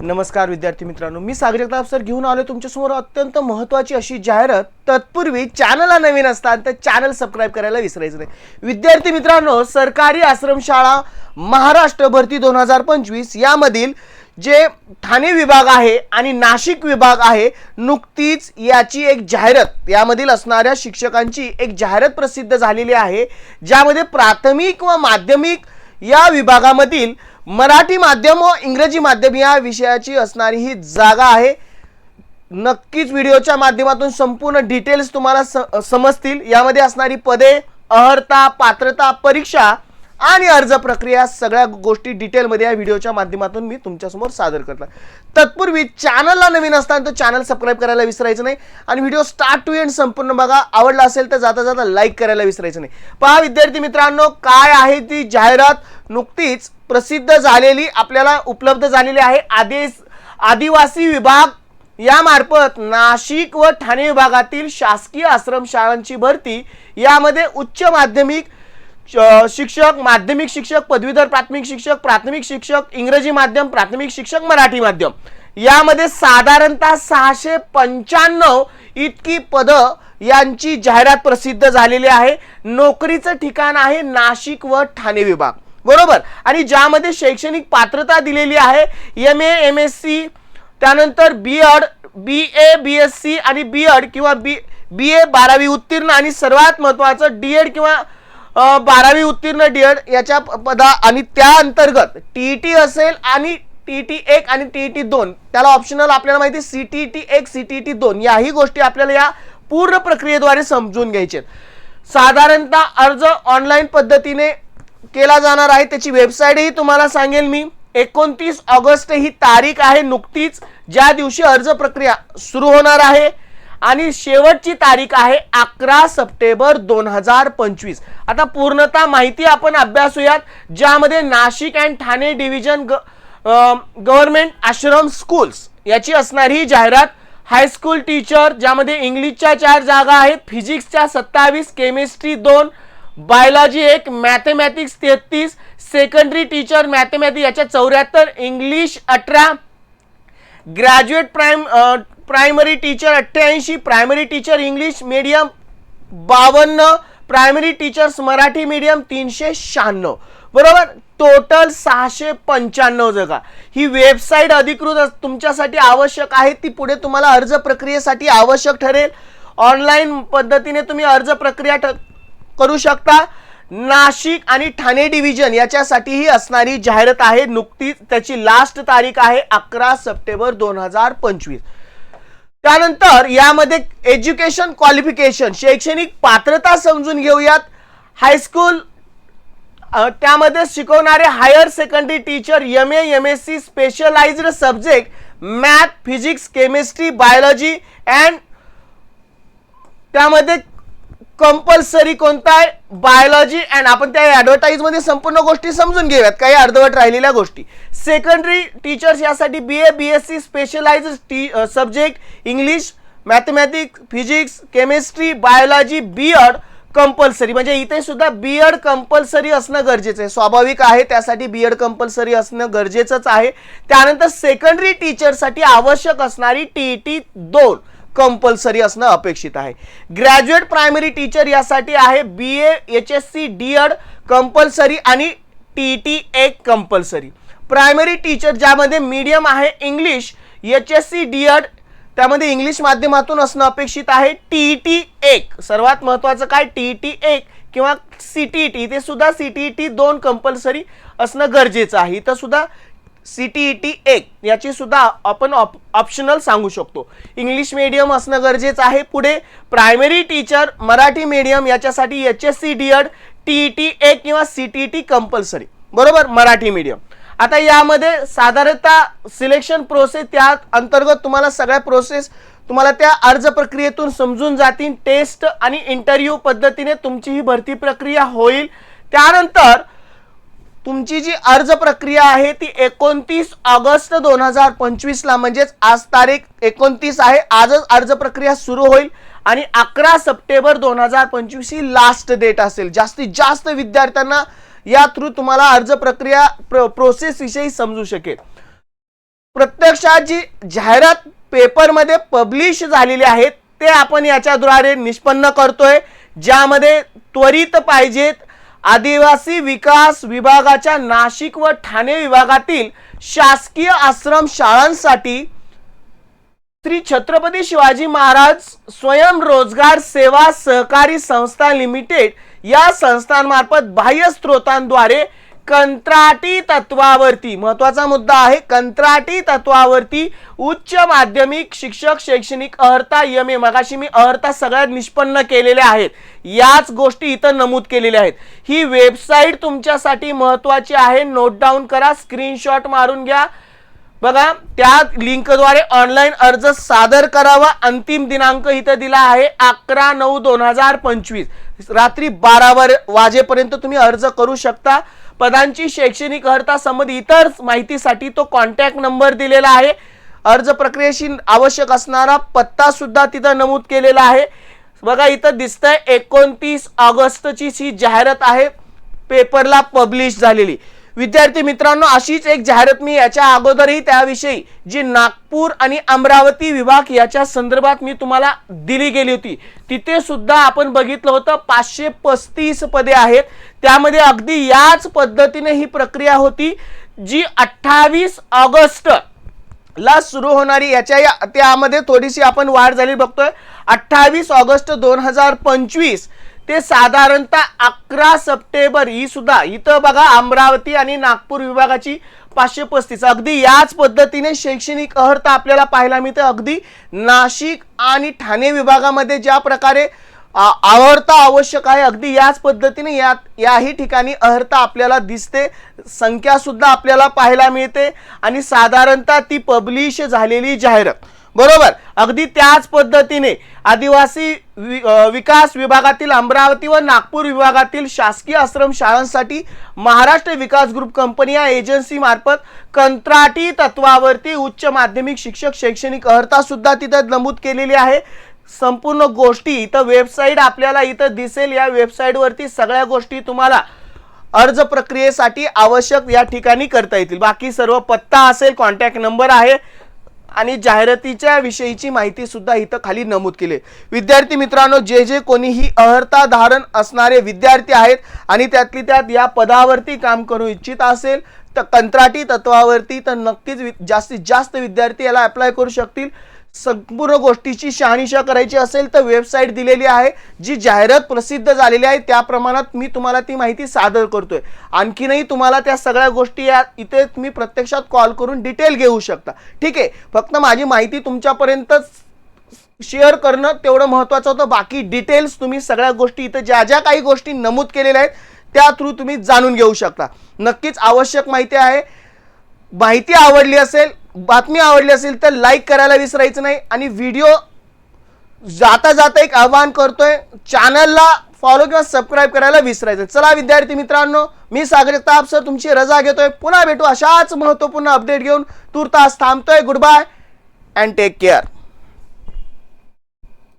नमस्कार विद्यार्थी मित्रांनो मी सागर जगताप सर घेऊन आलो तुमच्यासमोर अत्यंत महत्त्वाची अशी जाहिरात. तत्पूर्वी चॅनलला नवीन असतात तर चॅनल सबस्क्राईब करायला विसरायचं नाही. विद्यार्थी मित्रांनो सरकारी आश्रमशाळा महाराष्ट्र भरती दोन हजार पंचवीस यामधील जे ठाणे विभाग आहे आणि नाशिक विभाग आहे नुकतीच याची एक जाहिरात यामधील असणाऱ्या शिक्षकांची एक जाहिरात प्रसिद्ध झालेली आहे ज्यामध्ये प्राथमिक व माध्यमिक या विभागामधील मराठी माध्यम व इंग्रजी माध्यम या विषयाची असणारी ही जागा आहे. नक्कीच व्हिडिओच्या माध्यमातून संपूर्ण डिटेल्स तुम्हाला स- समजतील. यामध्ये असणारी पदे अर्हता पात्रता परीक्षा आणि अर्ज प्रक्रिया सगळ्या गोष्टी डिटेलमध्ये या व्हिडिओच्या माध्यमातून मी तुमच्यासमोर सादर करणार. तत्पूर्वी चॅनलला नवीन असताना तर चॅनल सबस्क्राईब करायला विसरायचं नाही आणि व्हिडिओ स्टार्ट टू एंड संपूर्ण बघा. आवडला असेल तर जाता जाता लाईक करायला विसरायचं नाही. पहा विद्यार्थी मित्रांनो काय आहे ती जाहिरात? नुकतीच प्रसिद्ध झालेली आपल्याला उपलब्ध झालेली आहे. आदेश आदिवासी विभाग यामार्फत नाशिक व ठाणे विभागातील शासकीय आश्रमशाळांची भरती यामध्ये उच्च माध्यमिक शिक्षक माध्यमिक शिक्षक पदवीधर प्राथमिक शिक्षक प्राथमिक शिक्षक इंग्रजी माध्यम प्राथमिक शिक्षक मराठी माध्यम. यामध्ये साधारणतः सहाशे पंच्याण्णव इतकी पदं यांची जाहिरात प्रसिद्ध झालेली आहे. नोकरीचं ठिकाण आहे नाशिक व ठाणे विभाग. बरोबर? आणि ज्यामध्ये शैक्षणिक पात्रता दिलेली आहे M A M S C त्यानंतर B Ed B A B S C आणि बी एड किंवा बी बी ए बारावी उत्तीर्ण आणि सर्वात महत्त्वाचं डी एड किंवा बारावी उत्तीर्ण डीएड याच्या प- पदा आणि त्या अंतर्गत टी टी असेल आणि टी टी एक आणि टी टी दोन. त्याला ऑप्शनल आपल्याला माहिती सी टी टी एक सी टी टी दोन. याही गोष्टी आपल्याला या पूर्ण प्रक्रियेद्वारे समजून घ्यायचे साधारणतः अर्ज ऑनलाईन पद्धतीने केला जाणार आहे. त्याची वेबसाईटही तुम्हाला सांगेल मी. एकोणतीस ऑगस्ट ही तारीख आहे नुकतीच. ज्या दिवशी अर्ज प्रक्रिया सुरू होणार आहे आणि शेवटची तारीख आहे अकरा सप्टेंबर दोन हजार पंचवीस. आता पूर्णतः माहिती आपण अभ्यासूयात ज्यामध्ये Nashik and Thane division government ashram schools याची असणारी जाहिरात हायस्कूल टीचर ज्यामध्ये इंग्लिशच्या चार जागा आहेत फिजिक्सच्या सत्तावीस केमिस्ट्री दोन बायोलॉजी एक मॅथमॅटिक्स तेहतीस सेकंडरी टीचर मॅथमॅटिक्स याच्या चौऱ्याहत्तर इंग्लिश अठरा ग्रॅज्युएट प्राइम प्रायमरी टीचर अठ्ठ्याऐंशी प्रायमरी टीचर इंग्लिश मीडियम बावन्न प्रायमरी टीचर्स मराठी मीडियम तीनशे शहाण्णव. बरोबर? टोटल सहाशे पंच्याण्णव जगा. ही वेबसाईट अधिकृत तुमच्यासाठी आवश्यक आहे ती पुढे तुम्हाला अर्ज प्रक्रियेसाठी आवश्यक ठरेल. ऑनलाईन पद्धतीने तुम्ही अर्ज प्रक्रिया ठ- करू शकता. नाशिक आणि ठाणे डिव्हिजन याच्यासाठीही असणारी जाहिरात आहे नुकतीच त्याची लास्ट तारीख आहे अकरा सप्टेंबर दोन हजार पंचवीस. त्यानंतर यामध्ये एज्युकेशन क्वालिफिकेशन शैक्षणिक पात्रता समजून घेऊयात. हायस्कूल त्यामध्ये शिकवणारे higher secondary teacher M A M S C specialized subject math physics chemistry biology and त्यामध्ये कंपल्सरी कोणता आहे? बायोलॉजी अँड आपण त्या ॲडव्हर्टाईजमध्ये संपूर्ण गोष्टी समजून घेऊयात. काही अर्धवट राहिलेल्या गोष्टी. सेकंडरी टीचर्स यासाठी B A B S C specialized subject English mathematics physics chemistry biology B Ed compulsory म्हणजे इथे सुद्धा बी एड कंपल्सरी असणं गरजेचं आहे. स्वाभाविक आहे त्यासाठी बी एड कंपल्सरी असणं गरजेचंच आहे. त्यानंतर सेकंडरी टीचरसाठी आवश्यक असणारी टी ई टी दोन. कंपल्सरी असणं अपेक्षित आहे. ग्रॅज्युएट प्रायमरी टीचर यासाठी आहे B A H S C D Ed compulsory आणि टी टी एक कंपल्सरी प्रायमरी टीचर ज्यामध्ये मीडियम आहे English H S C D Ed त्यामध्ये इंग्लिश माध्यमातून असणं अपेक्षित आहे टी टी एक. सर्वात महत्त्वाचं काय? टी टी एक किंवा सी टी टी ते सुद्धा सी टी टी दोन कंपल्सरी असणं गरजेचं आहे. इथं सुद्धा सी टी टी एक याची सुद्धा आपण ऑप ऑप्शनल सांगू शकतो. इंग्लिश मीडियम असणं गरजेचं आहे. पुढे प्रायमरी टीचर मराठी मीडियम याच्यासाठी H S C D Ed T T एक किंवा सी टी टी कंपल्सरी बरोबर? मराठी मीडियम आता यामध्ये साधारणतः सिलेक्शन प्रोसेस त्या अंतर्गत तुम्हाला सगळ्या प्रोसेस तुम्हाला त्या अर्ज प्रक्रियेतून समजून जातील. टेस्ट आणि इंटरव्ह्यू पद्धतीने तुमची ही भरती प्रक्रिया होईल. त्यानंतर तुमची जी अर्ज प्रक्रिया आहे ती एकोणतीस ऑगस्ट दोन हजार पंचवीसला म्हणजेच आज तारीख एकोणतीस आहे. आजच अर्ज प्रक्रिया सुरू होईल आणि अकरा सप्टेंबर दोन हजार पंचवीस ही लास्ट डेट असेल. जास्तीत जास्त विद्यार्थ्यांना या थ्रू तुम्हाला अर्ज प्रक्रिया प्रोसेस विषयी समजू शकेल. प्रत्यक्षात जी जाहिरात पेपरमध्ये पब्लिश झालेली आहेत ते आपण याच्याद्वारे निष्पन्न करतोय ज्यामध्ये त्वरित पाहिजेत आदिवासी विकास विभागाच्या नाशिक व ठाणे विभागातील शासकीय आश्रम शाळांसाठी श्री छत्रपती शिवाजी महाराज स्वयंरोजगार सेवा सहकारी संस्था लिमिटेड या संस्थांमार्फत बाह्य स्त्रोतांद्वारे कंत्राटी तत्वावरती. महत्त्वाचा मुद्दा आहे कंत्राटी तत्वावरती उच्च माध्यमिक शिक्षक शैक्षणिक अर्हता यम ए मगाशी मी अर्हता सगळ्यात निष्पन्न केलेल्या आहेत. याच गोष्टी इथं नमूद केलेल्या आहेत. ही वेबसाईट तुमच्यासाठी महत्वाची आहे नोट डाऊन करा स्क्रीनशॉट मारून घ्या. बघा त्या लिंकद्वारे ऑनलाईन अर्ज सादर करावा. अंतिम दिनांक इथं दिला आहे अकरा नऊ दोन हजार पंचवीस. रात्री बारा वर वाजेपर्यंत तुम्ही अर्ज करू शकता. पदांची शैक्षणिक अर्हता संबंधी इतर माहितीसाठी तो कॉन्टॅक्ट नंबर दिलेला आहे. अर्ज प्रक्रियेशी आवश्यक असणारा पत्ता सुद्धा तिथं नमूद केलेला आहे. बघा इथं दिसतंय एकोणतीस ऑगस्टची ही जाहिरात आहे. पेपरला पब्लिश झालेली. विद्यार्थी मित्रांनो अशीच एक जाहिरात मी याच्या अगोदरही त्याविषयी जी नागपूर आणि अमरावती विभाग याच्या संदर्भात मी तुम्हाला दिली गेली होती. तिथे सुद्धा आपण बघितलं होतं पाचशे पस्तीस पदे आहेत. त्यामध्ये अगदी याच पद्धतीने ही प्रक्रिया होती जी अठ्ठावीस ऑगस्ट ला सुरू होणारी याच्या या त्यामध्ये थोडीशी आपण वाढ झाली बघतोय. अठ्ठावीस ऑगस्ट दोन हजार पंचवीस ते साधारणतः अकरा सप्टेंबर ही सुद्धा इथं बघा अमरावती आणि नागपूर विभागाची पाचशे पस्तीस. अगदी याच पद्धतीने शैक्षणिक अर्हता आपल्याला पाहायला मिळते. अगदी नाशिक आणि ठाणे विभागामध्ये ज्या प्रकारे आ- आवश्यक आहे अगदी याच पद्धतीने या याही ठिकाणी अर्हता आपल्याला दिसते. संख्यासुद्धा आपल्याला पाहायला मिळते. आणि साधारणतः ती पब्लिश झालेली जाहिरात. बरोबर. अगदी त्याच पद्धतीने आदिवासी वि- विकास विभागातील अमरावती व नागपूर विभागातील शासकीय आश्रम शाळांसाठी महाराष्ट्र विकास ग्रुप कंपनी या एजन्सी मार्फत कंत्राटी तत्वावरती उच्च माध्यमिक शिक्षक शैक्षणिक अर्हता सुद्धा तिथं नमूद केलेली आहे. संपूर्ण गोष्टी इथं वेबसाईट आपल्याला इथं दिसेल. या वेबसाईटवरती सगळ्या गोष्टी तुम्हाला अर्ज प्रक्रियेसाठी आवश्यक या ठिकाणी करता येतील. बाकी सर्व पत्ता असेल कॉन्टॅक्ट नंबर आहे. आणि जाहिरातीच्या विषयीची माहिती सुद्धा इथं खाली नमूद केली विद्यार्थी मित्रांनो जे जे कोणीही अर्हता धारण असणारे विद्यार्थी आहेत आणि त्यातली त्यात या पदावरती काम करू इच्छित असेल तर कंत्राटी तत्वावरती तर नक्कीच वि- जास्तीत जास्त विद्यार्थी याला अप्लाय करू शकतील. संपूर्ण गोष्टीची शहानिशा करायची असेल तर वेबसाईट दिलेली आहे जी जाहिरात प्रसिद्ध झालेली आहे त्या प्रमाणात मी तुम्हाला ती माहिती सादर करतोय. आणखीनही तुम्हाला त्या सगळ्या गोष्टी या इथे तुम्ही प्रत्यक्षात कॉल करून डिटेल घेऊ शकता. ठीक आहे? फक्त माझी माहिती तुमच्यापर्यंतच शेअर करणं तेवढं महत्त्वाचं होतं. बाकी डिटेल्स तुम्ही सगळ्या गोष्टी इथं ज्या ज्या काही गोष्टी नमूद केलेल्या आहेत त्या थ्रू तुम्ही जाणून घेऊ शकता. नक्कीच आवश्यक माहिती आहे. माहिती आवडली असेल बातमी आवडली असेल तर लाईक करायला विसरायचं नाही आणि व्हिडिओ जाता जाता एक आवाहन करतोय. चॅनलला फॉलो किंवा सबस्क्राईब करायला विसरायचं चला विद्यार्थी मित्रांनो मी सागर ताप सर तुमची रजा घेतोय. पुन्हा भेटू अशाच महत्त्वपूर्ण अपडेट घेऊन. तुर्तास थांबतोय. Good bye and take care